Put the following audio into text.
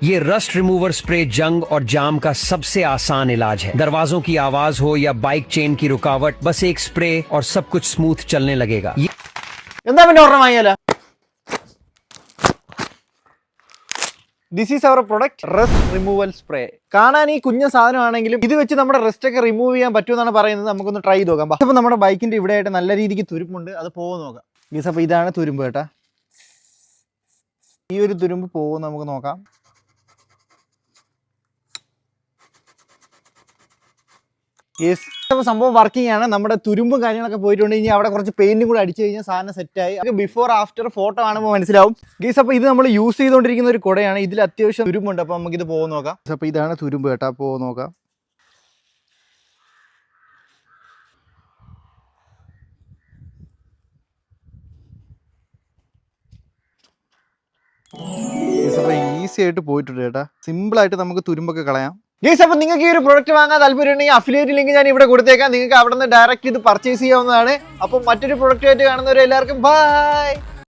ये rust remover spray जंग और जाम का सबसे आसान इलाज है दरवाजों की आवाज हो या बाइक चेन की रुकावट बस एक स्प्रे और सब कुछ स्मूथ चलने लगेगा ये എന്താ പിന്നെ ഒരെണ്ണം വാങ്ങിയാലോ this is our product rust removal spray കാണാൻ ഈ കുഞ്ഞ സാധനമാണെങ്കിലും ഇത് വെച്ച് നമ്മുടെ റെസ്റ്റ് ഒക്കെ റിമൂവ് ചെയ്യാൻ പറ്റുമെന്നാണ് പറയുന്നത് നമുക്കൊന്ന് ട്രൈ ചെയ്ത് നോക്കാം അപ്പോൾ നമ്മുടെ ബൈക്കിന്റെ ഇവിടെ ആയിട്ട് നല്ല രീതിക്ക് തുരുമ്പുണ്ട് അത് പോകും നോക്കാം ഗീസ് അപ്പോൾ ഇതാണ് തുരുമ്പ് കേട്ടാ ഈ ഒരു തുരുമ്പ് പോകും നമുക്ക് നോക്കാം യെസ് അപ്പോൾ സംഭവം വർക്കിംഗ് ആണ്. നമ്മുടെ തുരുമ്പും കാര്യങ്ങളൊക്കെ പോയിട്ടുണ്ട്. ഇനി അവിടെ കുറച്ച് പെയിന്റും കൂടെ അടിച്ചു കഴിഞ്ഞാൽ സാധനം സെറ്റായി അത് ബിഫോർ ആഫ്റ്റർ ഫോട്ടോ കാണുമ്പോൾ മനസ്സിലാവും. ഗീസ് അപ്പോൾ ഇത് നമ്മൾ യൂസ് ചെയ്തുകൊണ്ടിരിക്കുന്ന ഒരു കുടയാണ്. ഇതിൽ അത്യാവശ്യം തുരുമ്പുണ്ട്. അപ്പോൾ നമുക്ക് ഇത് പോകുന്ന നോക്കാം അപ്പോൾ ഇതാണ് തുരുമ്പ് കേട്ടോ. പോകുന്ന നോക്കാം. ഈസി ആയിട്ട് പോയിട്ടുണ്ട് ചേട്ടാ സിമ്പിളായിട്ട് നമുക്ക് തുരുമ്പൊക്കെ കളയാം. ഗേസ് അപ്പോൾ നിങ്ങൾക്ക് ഈ ഒരു പ്രൊഡക്റ്റ് വാങ്ങാൻ താല്പര്യമുണ്ടെങ്കിൽ അഫിലിയേറ്റ് ലിങ്ക് ഞാൻ ഇവിടെ കൊടുത്തേക്കാം. നിങ്ങൾക്ക് അവിടെ നിന്ന് ഡയറക്റ്റ് ഇത് പർച്ചേസ് ചെയ്യാവുന്നതാണ്. അപ്പം മറ്റൊരു പ്രൊഡക്റ്റ് ആയിട്ട് കാണുന്നവരെ എല്ലാവർക്കും ബൈ